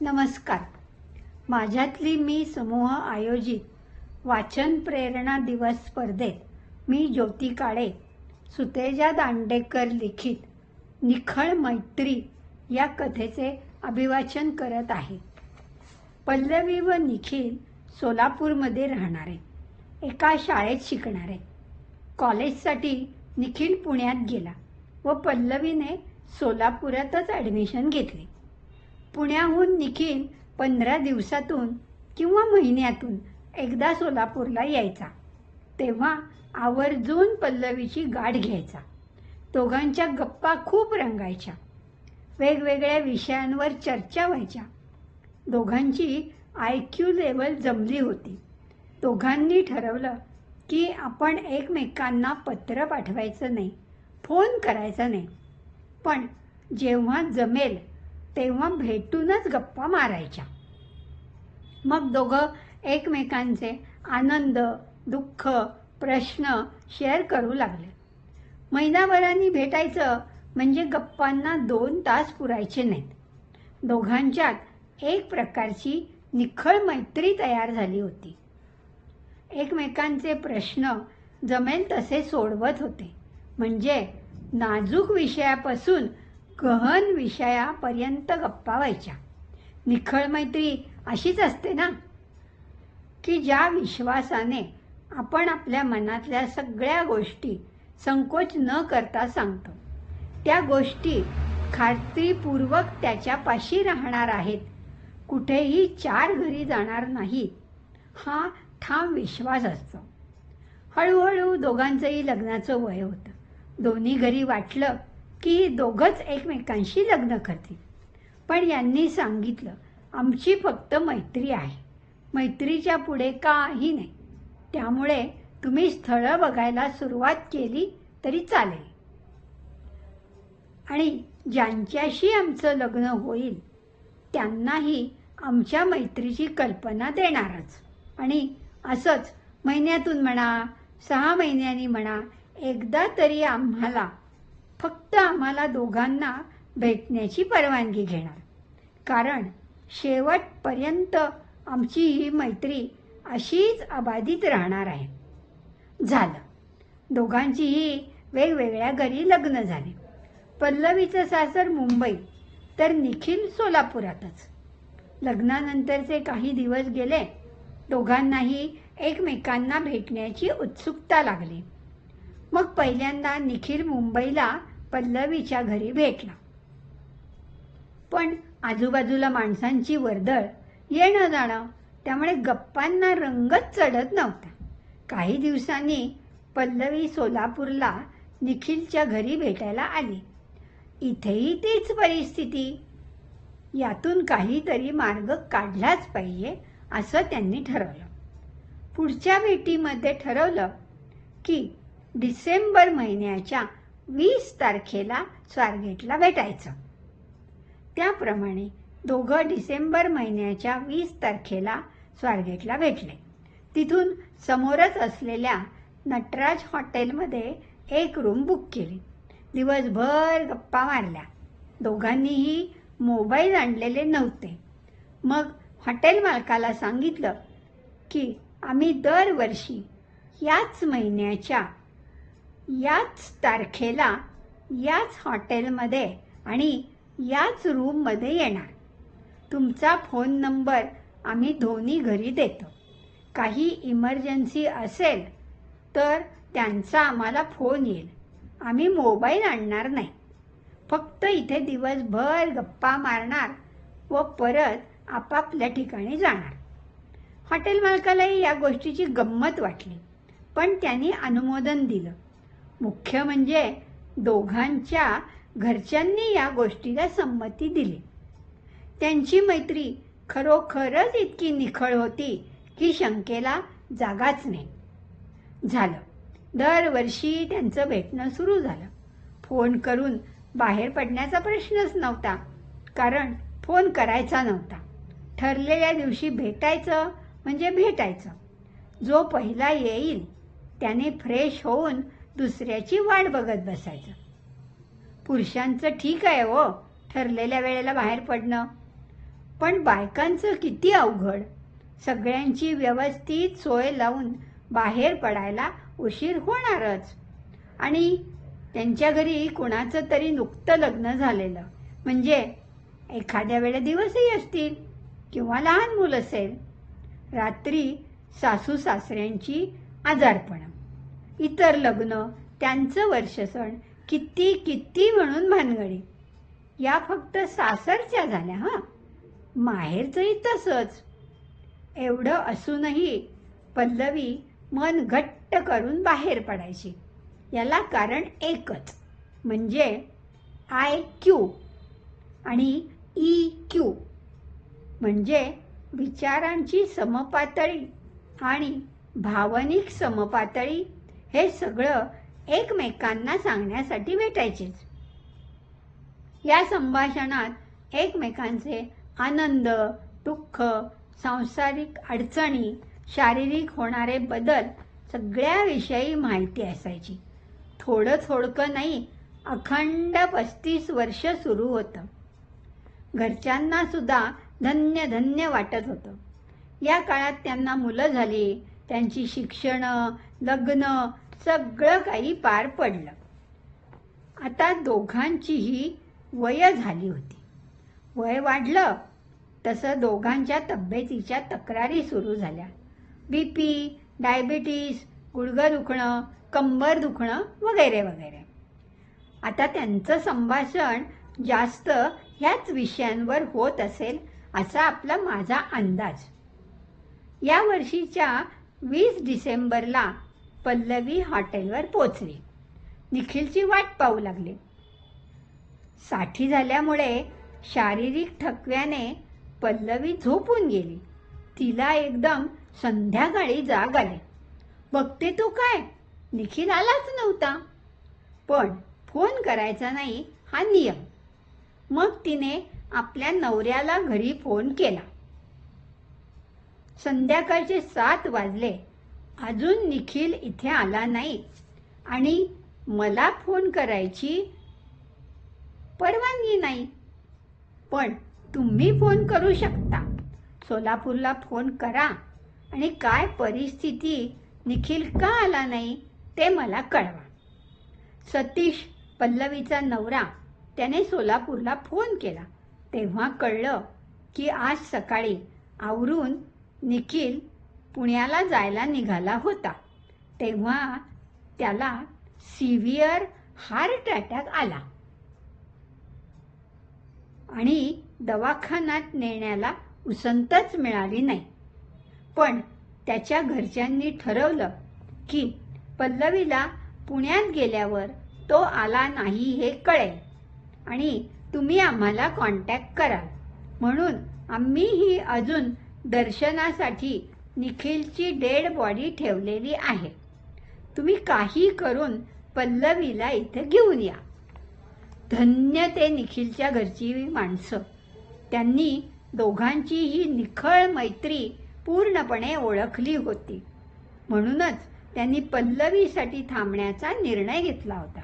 नमस्कार. माझ्यातली मी समूह आयोजित वाचन प्रेरणा दिवस स्पर्धेत मी ज्योती काळे सुतेजा दांडेकर लिखित निखळ मैत्री या कथेचे अभिवाचन करत आहे. पल्लवी व निखिल सोलापूरमध्ये राहणारे एका शाळेत शिकणारे. कॉलेजसाठी निखिल पुण्यात गेला व पल्लवीने सोलापुरातच ॲडमिशन घेतले. पुण्याहून निखिल पंधरा दिवसातून किंवा महिन्यातून एकदा सोलापूरला यायचा. तेव्हा आवर्जून पल्लवीची गाठ घ्यायचा. दोघांच्या गप्पा खूप रंगायच्या. वेगवेगळ्या विषयांवर चर्चा व्हायच्या. दोघांची आय क्यू लेवल जमली होती. दोघांनी ठरवलं की आपण एकमेकांना पत्र पाठवायचं नाही फोन करायचा नाही. पण जेव्हा जमेल तेव्हा भेटूनच गप्पा मारायच्या. मग दोघं एकमेकांचे आनंद दुःख प्रश्न शेअर करू लागले. महिनाभरांनी भेटायचं म्हणजे गप्पांना दोन तास पुरायचे नाहीत. दोघांच्यात एक प्रकारची निखळ मैत्री तयार झाली होती. एकमेकांचे प्रश्न जमेल तसे सोडवत होते. म्हणजे नाजूक विषयापासून गहन विषयापर्यंत गप्पा व्हायच्या. निखळ मैत्री अशीच असते ना? की ज्या विश्वासाने आपण आपल्या मनातल्या सगळ्या गोष्टी संकोच न करता सांगतो. त्या गोष्टी खात्रीपूर्वक त्याच्यापाशी राहणार आहेत. कुठेही चार घरी जाणार नाहीत हा ठाम विश्वास असतो. हळूहळू दोघांचंही लग्नाचं वय होतं. दोन्ही घरी वाटलं की दोघंच एकमेकांशी लग्न करतील. पण यांनी सांगितलं आमची फक्त मैत्री आहे. मैत्रीच्या पुढे काही नाही. त्यामुळे तुम्ही स्थळं बघायला सुरुवात केली तरी चालेल. आणि ज्यांच्याशी आमचं लग्न होईल त्यांनाही आमच्या मैत्रीची कल्पना देणारच. आणि असंच महिन्यातून म्हणा सहा महिन्यांनी म्हणा एकदा तरी आम्हाला फक्त आम्हाला दोघांना भेटण्याची परवानगी घेणार. कारण शेवटपर्यंत आमची ही मैत्री अशीच अबाधित राहणार आहे. झालं. दोघांचीही वेगवेगळ्या घरी लग्न झाले. पल्लवीचं सासर मुंबई तर निखिल सोलापुरातच. लग्नानंतरचे काही दिवस गेले दोघांनाही एकमेकांना भेटण्याची उत्सुकता लागली. मग पहिल्यांदा निखिल मुंबईला पल्लवीच्या घरी भेटला. पण आजूबाजूला माणसांची वर्दळ येणं जाणं त्यामुळे गप्पांना रंगच चढत नव्हता. काही दिवसांनी पल्लवी सोलापूरला निखिलच्या घरी भेटायला आली. इथेही तीच परिस्थिती. यातून काहीतरी मार्ग काढलाच पाहिजे असं त्यांनी ठरवलं. पुढच्या भेटीमध्ये ठरवलं की डिसेंबर महिन्याच्या वीस तारखेला स्वारगेटला भेटायचं. त्याप्रमाणे दोघं डिसेंबर महिन्याच्या वीस तारखेला स्वारगेटला भेटले. तिथून समोरच असलेल्या नटराज हॉटेलमध्ये एक रूम बुक केली. दिवसभर गप्पा मारल्या. दोघांनीही मोबाईल आणलेले नव्हते. मग हॉटेल मालकाला सांगितलं की आम्ही दरवर्षी याच महिन्याच्या याच तारखेला याच हॉटेलमध्ये आणि याच रूममध्ये येणार. तुमचा फोन नंबर आम्ही दोन्ही घरी देतो. काही इमर्जन्सी असेल तर त्यांचा आम्हाला फोन येईल. आम्ही मोबाईल आणणार नाही. फक्त इथे दिवसभर गप्पा मारणार व परत आपापल्या ठिकाणी जाणार. हॉटेल मालकालाही या गोष्टीची गंमत वाटली पण त्यांनी अनुमोदन दिलं. मुख्य म्हणजे दोघांच्या घरच्यांनी या गोष्टीला संमती दिली. त्यांची मैत्री खरोखरच इतकी निखळ होती की शंकेला जागाच नाही. झालं. दरवर्षी त्यांचं भेटणं सुरू झालं. फोन करून बाहेर पडण्याचा प्रश्नच नव्हता कारण फोन करायचा नव्हता. ठरलेल्या दिवशी भेटायचं म्हणजे भेटायचं. जो पहिला येईल त्याने फ्रेश होऊन दुसऱ्याची वाट बघत बसायचं. पुरुषांचं ठीक आहे हो ठरलेल्या वेळेला बाहेर पडणं. पण बायकांचं किती अवघड. सगळ्यांची व्यवस्थित सोय लावून बाहेर पडायला उशीर होणारच. आणि त्यांच्या घरी कुणाचं तरी नुकतं लग्न झालेलं. म्हणजे एखाद्या वेळे दिवसही असतील किंवा लहान मूल असेल. रात्री सासू सासऱ्यांची आजारपणं. इतर लग्न त्यांचं वर्ष सण किती किती म्हणून भानगडी. या फक्त सासरच्या झाल्या हां? माहेरचंही तसंच. एवढं असूनही पल्लवी मन घट्ट करून बाहेर पडायची. याला कारण एकच म्हणजे आय क्यू आणि ई क्यू म्हणजे विचारांची समपातळी आणि भावनिक समपातळी हे सगळं एकमेकांना सांगण्यासाठी भेटायचेच. या संभाषणात एकमेकांचे आनंद दुःख सांसारिक अडचणी शारीरिक होणारे बदल सगळ्याविषयी माहिती असायची. थोडं थोडकं नाही अखंड पस्तीस वर्ष सुरू होतं. घरच्यांना सुद्धा धन्य धन्य वाटत होतं. या काळात त्यांना मुलं झाली त्यांची शिक्षणं लग्न सगळं काही पार पडलं. आता दोघांचीही वय झाली होती. वय वाढलं तसं दोघांच्या तब्येतीच्या तक्रारी सुरू झाल्या. बी पी डायबिटीस गुडघं दुखणं कंबर दुखणं वगैरे वगैरे. आता त्यांचं संभाषण जास्त ह्याच विषयांवर होत असेल असा आपला माझा अंदाज. या वर्षीच्या वीस डिसेंबरला पल्लवी हॉटेलवर पोचली. निखिलची वाट पाहू लागली. साठी झाल्यामुळे शारीरिक थकव्याने पल्लवी झोपून गेली. तिला एकदम संध्याकाळी जाग आली. बघते तो काय? निखिल आलाच नव्हता. पण फोन करायचा नाही हा नियम. मग तिने आपल्या नवऱ्याला घरी फोन केला. संध्याकाळचे सात वाजले. अजून निखिल इथे आला नाही. आणि मला फोन करायची परवानगी नाही. पण तुम्ही फोन करू शकता. सोलापूरला फोन करा. आणि काय परिस्थिती निखिल का आला नाही ते मला कळवा. सतीश पल्लवीचा नवरा त्याने सोलापूरला फोन केला. तेव्हा कळलं की आज सकाळी आवरून निखिल पुण्याला जायला निघाला होता. तेव्हा त्याला सिव्हिअर हार्ट अटॅक आला. आणि दवाखान्यात नेण्याला उसंतच मिळाली नाही. पण त्याच्या घरच्यांनी ठरवलं की पल्लवीला पुण्यात गेल्यावर तो आला नाही हे कळेल. आणि तुम्ही आम्हाला कॉन्टॅक्ट कराल. म्हणून आम्हीही अजून दर्शनासाठी निखिलची डेड बॉडी ठेवलेली आहे. तुम्ही काही करून पल्लवीला इथं घेऊन या. धन्य ते निखिलच्या घरची माणसं. त्यांनी दोघांची ही निखळ मैत्री पूर्णपणे ओळखली होती. म्हणूनच त्यांनी पल्लवीसाठी थांबण्याचा निर्णय घेतला होता.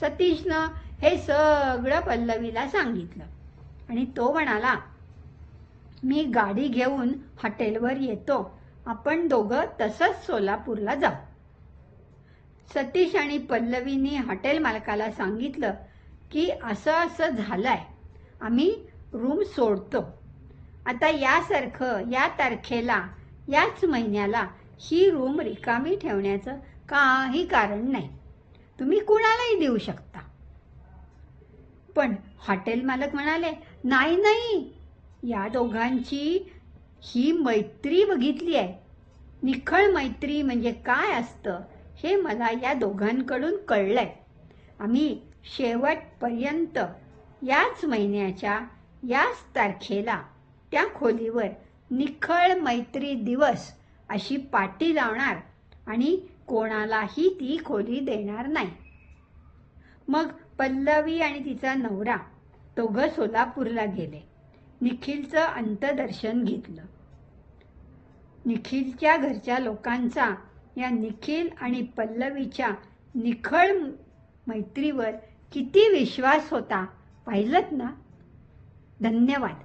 सतीशनं हे सगळं पल्लवीला सांगितलं. आणि तो म्हणाला मी गाडी घेऊन हॉटेलवर येतो. आपण दोघं तसंच सोलापूरला जाऊ. सतीश आणि पल्लवीने हॉटेल मालकाला सांगितलं की असं असं झालंय. आम्ही रूम सोडतो. आता यासारखं या तारखेला याच महिन्याला ही रूम रिकामी ठेवण्याचं काही कारण नाही. तुम्ही कुणालाही देऊ शकता. पण हॉटेल मालक म्हणाले नाही नाही या दोघांची ही मैत्री बघितली आहे. निखळ मैत्री म्हणजे काय असतं हे मला या दोघांकडून कळलं आहे आम्ही शेवटपर्यंत याच महिन्याच्या याच तारखेला त्या खोलीवर निखळ मैत्री दिवस अशी पाटी लावणार आणि कोणालाही ती खोली देणार नाही. मग पल्लवी आणि तिचा नवरा दोघं सोलापूरला गेले. निखिलचं अंतदर्शन घेतलं. निखिलच्या घरच्या लोकांचा या निखिल आणि पल्लवीच्या निखळ मैत्रीवर किती विश्वास होता पाहिलंत ना? धन्यवाद.